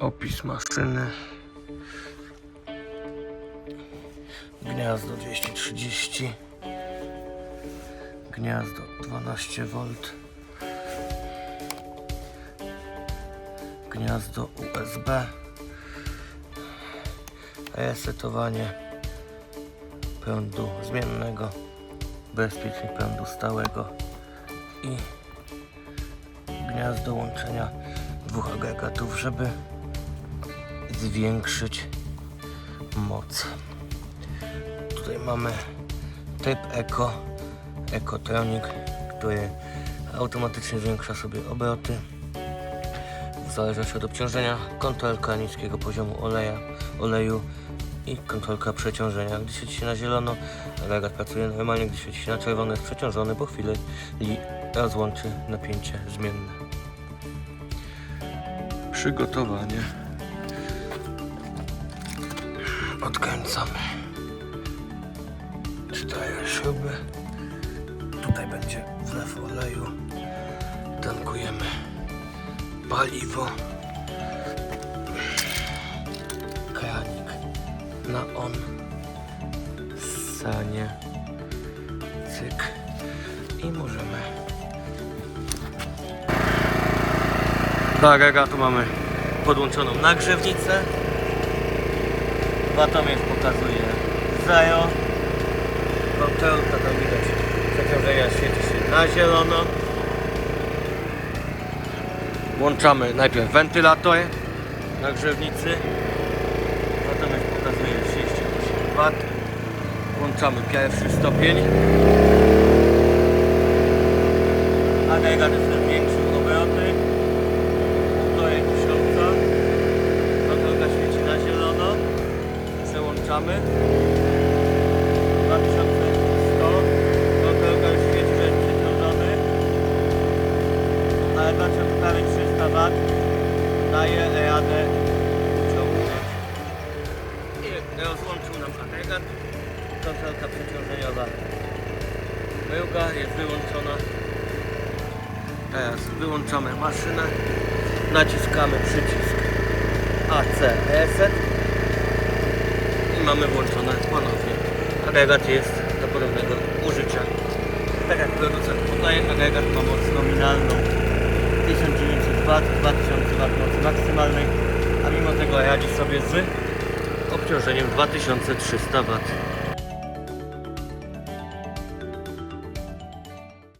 Opis maszyny. Gniazdo 230. Gniazdo 12V. Gniazdo USB. Resetowanie prądu zmiennego. Bezpiecznik prądu stałego. I gniazdo łączenia dwóch agregatów, żeby zwiększyć moc. Tutaj mamy tryb Eco, Ecotronic, który automatycznie zwiększa sobie obroty w zależności od obciążenia, kontrolka niskiego poziomu oleja, oleju i kontrolka przeciążenia. Gdy świeci się na zielono, agregat pracuje normalnie, gdy świeci się na czerwono jest przeciążony, po chwili rozłączy napięcie zmienne. Przygotowanie. Odkręcamy cztery śruby. Tutaj będzie wlew oleju. Tankujemy paliwo. Na on. Sanie. Cyk. I możemy. Do agregatu mamy podłączoną nagrzewnicę. Watomierz pokazuje 0. Kontrolka tam widać przeciążenia świeci się na zielono. Włączamy najpierw wentylator. Watomierz pokazuje 38 W. Włączamy pierwszy stopień. Agregat jest zwiększył obroty. Półtorej tysiąca. Kontrolka świeci na zielono. Przełączamy. 2100. Kontrolka już świeci, że jest przeciążony. Ale dlaczego prawie 300 W daje radę Kontrolka przeciążeniowa. Myłka jest wyłączona. Teraz wyłączamy maszynę. Naciskamy przycisk AC Reset i mamy włączone ponownie. Agregat jest do ponownego użycia. Tak jak producent podaje, agregat ma moc nominalną 1900 W, 2000 W mocy maksymalnej, a mimo tego radzi sobie z obciążeniem 2300 W.